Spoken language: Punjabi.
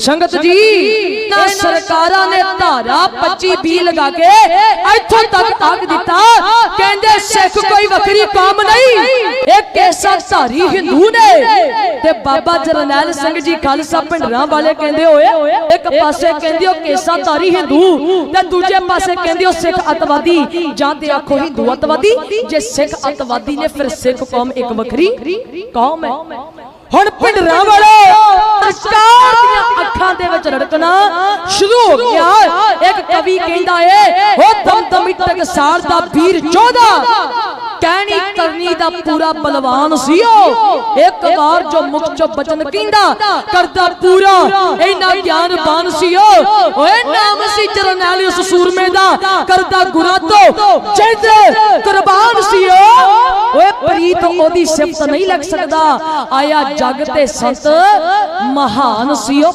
ਸੰਗਤ ਜੀ ਤਾਂ ਸਰਕਾਰਾਂ ਨੇ ਧਾਰਾ 25 20 ਲਗਾ ਕੇ ਇੱਥੋਂ ਤੱਕ ਆਖ ਦਿੱਤਾ। ਕਹਿੰਦੇ ਸਿੱਖ ਕੋਈ ਵੱਖਰੀ ਕੌਮ ਨਹੀਂ। ਇਹ ਕੇਸਾ ਧਾਰੀ ਹਿੰਦੂ ਨੇ ਤੇ ਬਾਬਾ ਜਰਨੈਲ ਸਿੰਘ ਜੀ ਖਾਲਸਾ ਭਿੰਡਰਾਂ ਵਾਲੇ ਕਹਿੰਦੇ ਹੋਏ ਇੱਕ ਪਾਸੇ ਕਹਿੰਦੇ ਹੋ ਕੇਸਾ ਧਾਰੀ ਹਿੰਦੂ ਤੇ ਦੂਜੇ ਪਾਸੇ ਕਹਿੰਦੇ ਹੋ ਸਿੱਖ ਅਤਵਾਦੀ ਜਾਂ ਤੇ ਆਖੋ ਹਿੰਦੂ ਅਤਵਾਦੀ ਜੇ ਸਿੱਖ ਅਤਵਾਦੀ ਨੇ ਫਿਰ ਸਿੱਖ ਕੌਮ ਇੱਕ ਵੱਖਰੀ ਕੌਮ ਹੈ। ਹੁਣ ਭਿੰਡਰਾਂ ਵਾਲੇ ਅੱਖਾਂ ਸ਼ੁਰੂ ਹੋ ਗਿਆ। ਇੱਕ ਕਵੀ ਕਹਿੰਦਾ ਏ ਉਹ ਦਮਦਮੀ ਟਕਸਾਲ ਦਾ ਵੀਰ ਜੋਧਾ ਕਹਿਣੀ ਕਰਨੀ ਦਾ ਪੂਰਾ ਬਲਵਾਨ ਸੀ ਉਹ ਇੱਕ ਵਾਰ ਜੋ ਮੁਖ ਚੋਂ ਬਚਨ ਕਹਿੰਦਾ, ਕਰਦਾ ਪੂਰਾ। ਇੰਨਾ ਗਿਆਨਵਾਨ ਸੀ ਉਹ ਓਏ ਨਾਮ ਸੀ ਜਰਨੈਲ ਉਸ ਸੂਰਮੇ ਦਾ। ਕਰਦਾ ਗੁਰਾਂ ਤੋਂ ਜਿੱਦ ਕੁਰਬਾਨ ਸੀ ਉਹ ਓਏ ਪ੍ਰੀਤ ਉਹਦੀ ਸਿਫਤ ਨਹੀਂ ਲੱਗ ਸਕਦਾ। ਆਇਆ ਜਗ ਤੇ ਸੰਤ ਮਹਾਨ ਸੀ ਉਹ